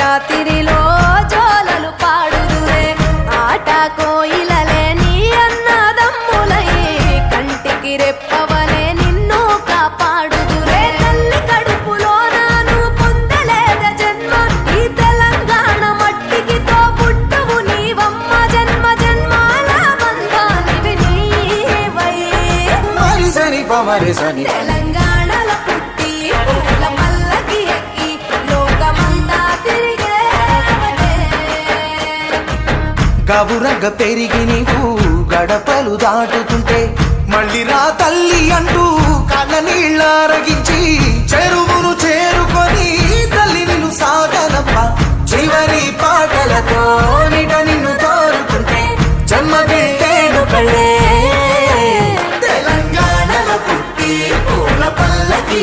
రాత్రిలో జోలలు పాడుదురే. ఆట కోయిలలే నీ అన్నదమ్ములయ్యే కంటికి రెప్పవలే నిన్ను కాపాడుదురే. తల్లి కడుపులో నాను పొందలేద జన్మ. ఈ తెలంగాణ మట్టికి తో పుట్టవు నీవమ్మ. జన్మ జన్మాల బంధానివి నీవై. సని పమరి సని గవురగ పెరిగి నీవు గడపలు దాటుతుంటే మళ్ళీ రా తల్లి అంటూ కళ్ళ నీళ్ళారగించి చెరువును చేరుకొని తల్లి నిన్ను సాగనప్ప. చివరి పాటలతో నిట నిన్ను తోరుకుంటే జన్మదిట్టేడు కళ్ళే పుట్టి పూల పల్లకి